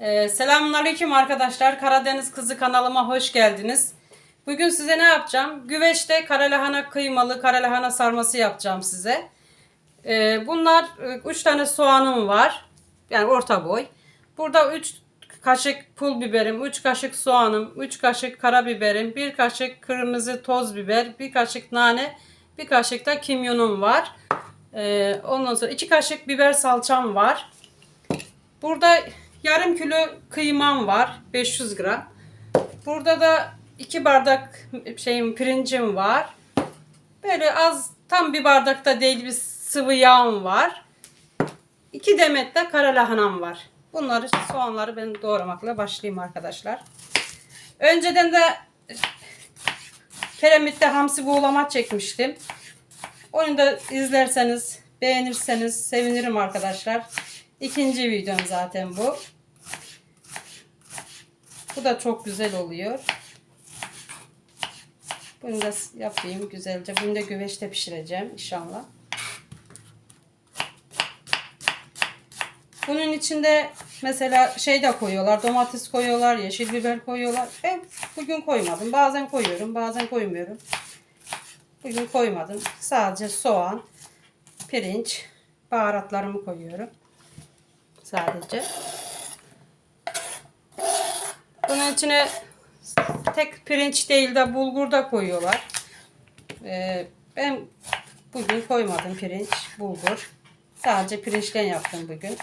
Ee, Selamünaleyküm arkadaşlar. Karadeniz Kızı kanalıma hoş geldiniz. Bugün size ne yapacağım? Güveçte karalahana kıymalı karalahana sarması yapacağım size. Ee, bunlar 3 tane soğanım var. Yani orta boy. Burada 3 kaşık pul biberim, 3 kaşık soğanım, 3 kaşık karabiberim, 1 kaşık kırmızı toz biber, 1 kaşık nane, 1 kaşık da kimyonum var. Ee, ondan sonra 2 kaşık biber salçam var. Burada yarım kilo kıymam var. 500 gram. Burada da 2 bardak şeyim pirincim var. Böyle az tam bir bardakta değil bir sıvı yağım var. 2 demet de kara lahanam var. Bunları soğanları ben doğramakla başlayayım arkadaşlar. Önceden de Keremitte hamsi buğulama çekmiştim. Onu da izlerseniz, beğenirseniz sevinirim arkadaşlar. İkinci videom zaten bu. Bu da çok güzel oluyor. Bunu da yapayım güzelce. Bunu da güveçte pişireceğim inşallah. Bunun içinde mesela şey de koyuyorlar. Domates koyuyorlar, yeşil biber koyuyorlar. Ben bugün koymadım. Bazen koyuyorum, bazen koymuyorum. Bugün koymadım. Sadece soğan, pirinç, baharatlarımı koyuyorum. Sadece. Bunun içine tek pirinç değil de bulgur da koyuyorlar. Ee, ben bugün koymadım pirinç, bulgur. Sadece pirinçten yaptım bugün.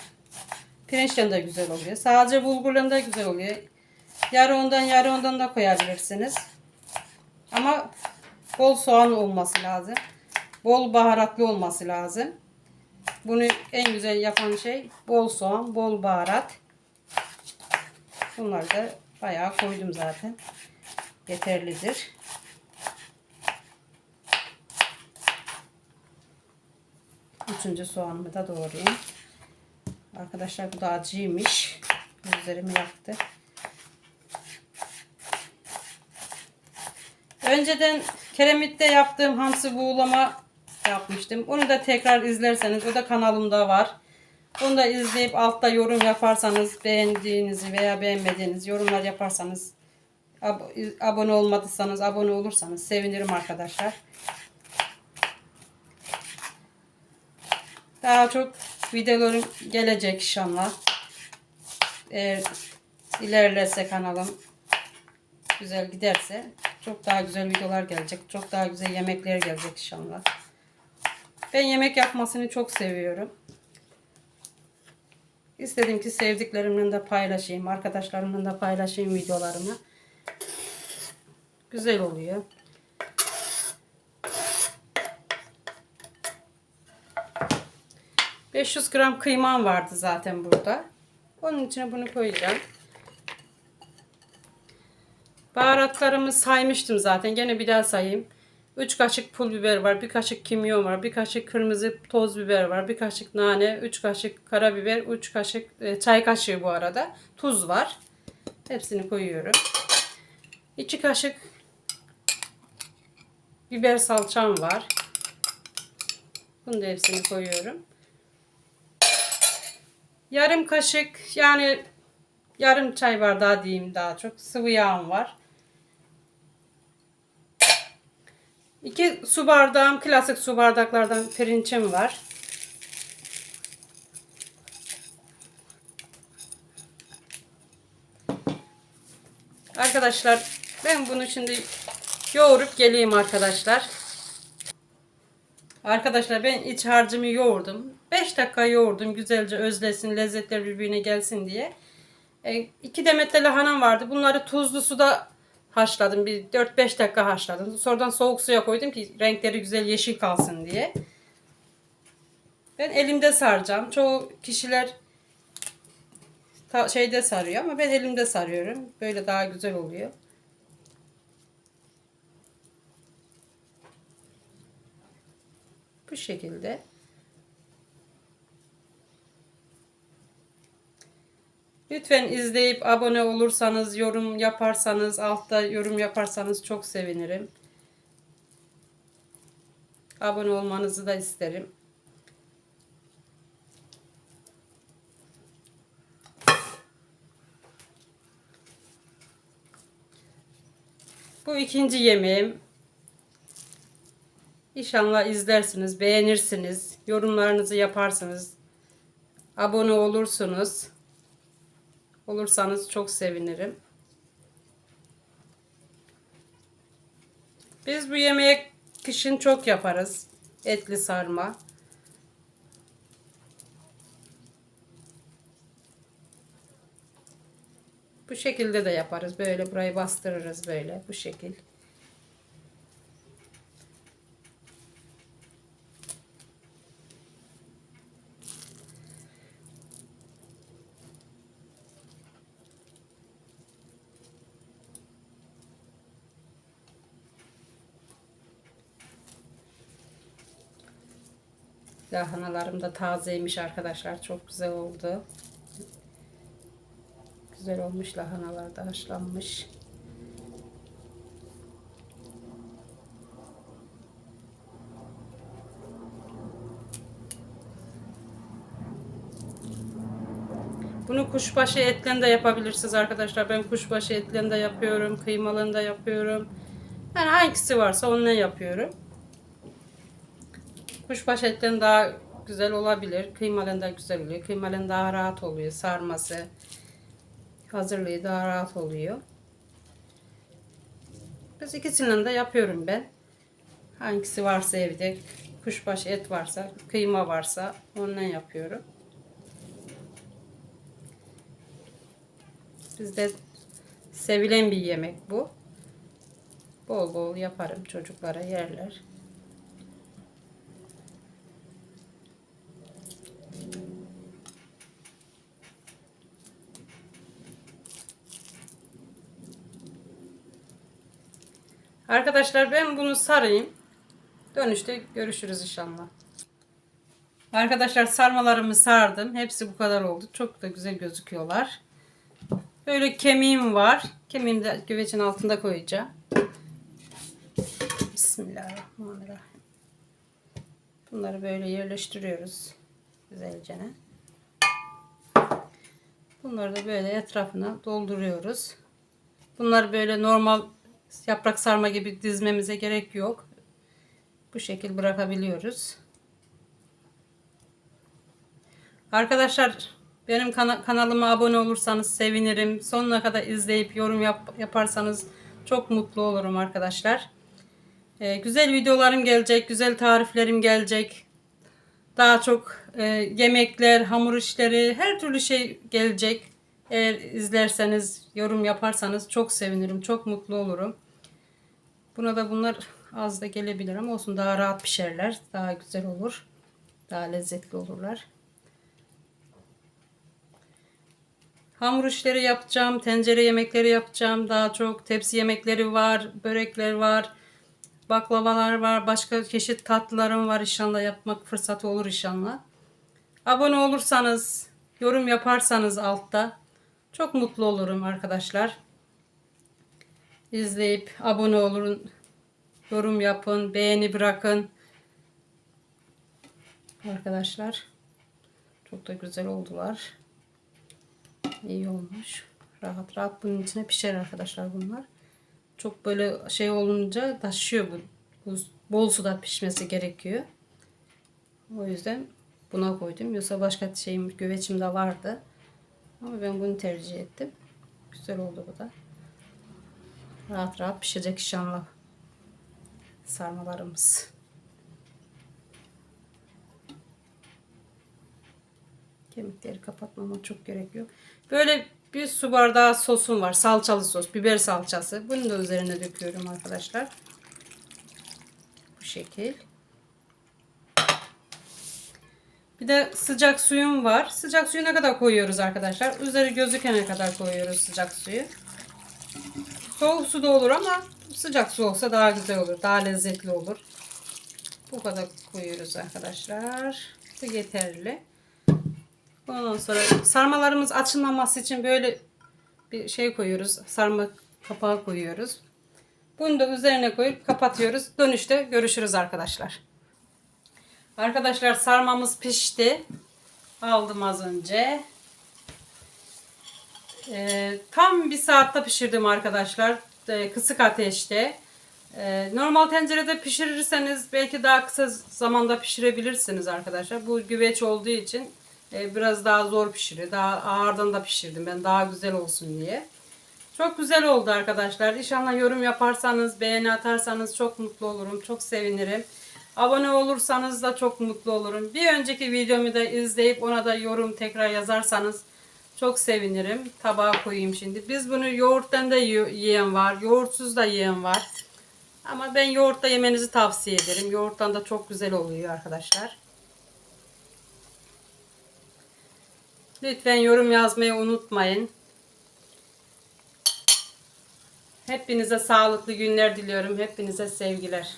Pirinçten de güzel oluyor. Sadece bulgurla da güzel oluyor. Yarı ondan yarı ondan da koyabilirsiniz. Ama bol soğan olması lazım. Bol baharatlı olması lazım. Bunu en güzel yapan şey bol soğan, bol baharat. Bunları da bayağı koydum zaten. Yeterlidir. Üçüncü soğanımı da doğrayayım. Arkadaşlar bu da acıymış. Gözlerimi yaktı. Önceden keremitte yaptığım hamsi buğulama yapmıştım. Onu da tekrar izlerseniz o da kanalımda var. Onu da izleyip altta yorum yaparsanız beğendiğinizi veya beğenmediğiniz yorumlar yaparsanız ab- abone olmadıysanız abone olursanız sevinirim arkadaşlar. Daha çok videolarım gelecek inşallah. Eğer ilerlerse kanalım güzel giderse çok daha güzel videolar gelecek. Çok daha güzel yemekler gelecek inşallah. Ben yemek yapmasını çok seviyorum. İstedim ki sevdiklerimle de paylaşayım. Arkadaşlarımla da paylaşayım videolarımı. Güzel oluyor. ...500 gram kıymam vardı zaten burada. Onun içine bunu koyacağım. Baharatlarımı saymıştım zaten. Gene bir daha sayayım. 3 kaşık pul biber var, bir kaşık kimyon var, bir kaşık kırmızı toz biber var, bir kaşık nane, 3 kaşık karabiber, 3 kaşık e, çay kaşığı bu arada tuz var. Hepsini koyuyorum. 2 kaşık biber salçam var. Bunu da hepsini koyuyorum. Yarım kaşık yani yarım çay bardağı diyeyim daha çok sıvı yağım var. 2 su bardağım klasik su bardaklardan pirinçim var. Arkadaşlar ben bunu şimdi yoğurup geleyim arkadaşlar. Arkadaşlar ben iç harcımı yoğurdum. 5 dakika yoğurdum güzelce özlesin lezzetler birbirine gelsin diye. 2 e, demet de lahanam vardı. Bunları tuzlu suda haşladım. Bir 4-5 dakika haşladım. Sonradan soğuk suya koydum ki renkleri güzel yeşil kalsın diye. Ben elimde saracağım. Çoğu kişiler şeyde sarıyor ama ben elimde sarıyorum. Böyle daha güzel oluyor. Bu şekilde. Lütfen izleyip abone olursanız, yorum yaparsanız, altta yorum yaparsanız çok sevinirim. Abone olmanızı da isterim. Bu ikinci yemeğim. İnşallah izlersiniz, beğenirsiniz, yorumlarınızı yaparsınız, abone olursunuz. Olursanız çok sevinirim. Biz bu yemeği kışın çok yaparız. Etli sarma. Bu şekilde de yaparız. Böyle burayı bastırırız böyle bu şekil. Lahanalarım da tazeymiş arkadaşlar. Çok güzel oldu. Güzel olmuş lahanalar da haşlanmış. Bunu kuşbaşı etle de yapabilirsiniz arkadaşlar. Ben kuşbaşı etle de yapıyorum. Kıymalını da yapıyorum. Yani hangisi varsa onunla yapıyorum. Kuşbaşı etten daha güzel olabilir. Kıymalın da güzel oluyor. Kıymalın daha rahat oluyor. Sarması, hazırlığı daha rahat oluyor. Biz ikisinden de yapıyorum ben. Hangisi varsa evde, kuşbaşı et varsa, kıyma varsa onunla yapıyorum. Bizde sevilen bir yemek bu. Bol bol yaparım çocuklara yerler. Arkadaşlar ben bunu sarayım. Dönüşte görüşürüz inşallah. Arkadaşlar sarmalarımı sardım. Hepsi bu kadar oldu. Çok da güzel gözüküyorlar. Böyle kemiğim var. Kemiğimi de güvecin altında koyacağım. Bismillahirrahmanirrahim. Bunları böyle yerleştiriyoruz. Güzelce. Bunları da böyle etrafına dolduruyoruz. Bunlar böyle normal yaprak sarma gibi dizmemize gerek yok. Bu şekil bırakabiliyoruz. Arkadaşlar benim kana- kanalıma abone olursanız sevinirim. Sonuna kadar izleyip yorum yap- yaparsanız çok mutlu olurum arkadaşlar. Ee, güzel videolarım gelecek, güzel tariflerim gelecek. Daha çok e, yemekler, hamur işleri, her türlü şey gelecek. Eğer izlerseniz, yorum yaparsanız çok sevinirim, çok mutlu olurum. Buna da bunlar az da gelebilir ama olsun daha rahat pişerler. Daha güzel olur. Daha lezzetli olurlar. Hamur işleri yapacağım. Tencere yemekleri yapacağım. Daha çok tepsi yemekleri var. Börekler var. Baklavalar var. Başka çeşit tatlılarım var. İnşallah yapmak fırsatı olur inşallah. Abone olursanız, yorum yaparsanız altta çok mutlu olurum arkadaşlar. İzleyip abone olun. Yorum yapın. Beğeni bırakın. Arkadaşlar. Çok da güzel oldular. İyi olmuş. Rahat rahat bunun içine pişer arkadaşlar bunlar. Çok böyle şey olunca taşıyor bu. bu bol suda pişmesi gerekiyor. O yüzden buna koydum. Yoksa başka şeyim güveçim de vardı. Ama ben bunu tercih ettim. Güzel oldu bu da. Rahat rahat pişecek inşallah. Sarmalarımız. Kemikleri kapatmama çok gerek yok. Böyle bir su bardağı sosum var. Salçalı sos. Biber salçası. Bunu da üzerine döküyorum arkadaşlar. Bu şekil. Bir de sıcak suyum var. Sıcak suyu ne kadar koyuyoruz arkadaşlar? Üzeri gözükene kadar koyuyoruz sıcak suyu. Soğuk su da olur ama sıcak su olsa daha güzel olur. Daha lezzetli olur. Bu kadar koyuyoruz arkadaşlar. Bu yeterli. Ondan sonra sarmalarımız açılmaması için böyle bir şey koyuyoruz. Sarma kapağı koyuyoruz. Bunu da üzerine koyup kapatıyoruz. Dönüşte görüşürüz arkadaşlar. Arkadaşlar sarmamız pişti. Aldım az önce. Ee, tam bir saatte pişirdim arkadaşlar. e, kısık ateşte. E, normal tencerede pişirirseniz belki daha kısa zamanda pişirebilirsiniz arkadaşlar. Bu güveç olduğu için e, biraz daha zor pişiriyor. Daha ağırdan da pişirdim ben daha güzel olsun diye. Çok güzel oldu arkadaşlar. İnşallah yorum yaparsanız, beğeni atarsanız çok mutlu olurum. Çok sevinirim. Abone olursanız da çok mutlu olurum. Bir önceki videomu da izleyip ona da yorum tekrar yazarsanız çok sevinirim. Tabağa koyayım şimdi. Biz bunu yoğurttan da yi- yiyen var. Yoğurtsuz da yiyen var. Ama ben yoğurtla yemenizi tavsiye ederim. Yoğurttan da çok güzel oluyor arkadaşlar. Lütfen yorum yazmayı unutmayın. Hepinize sağlıklı günler diliyorum. Hepinize sevgiler.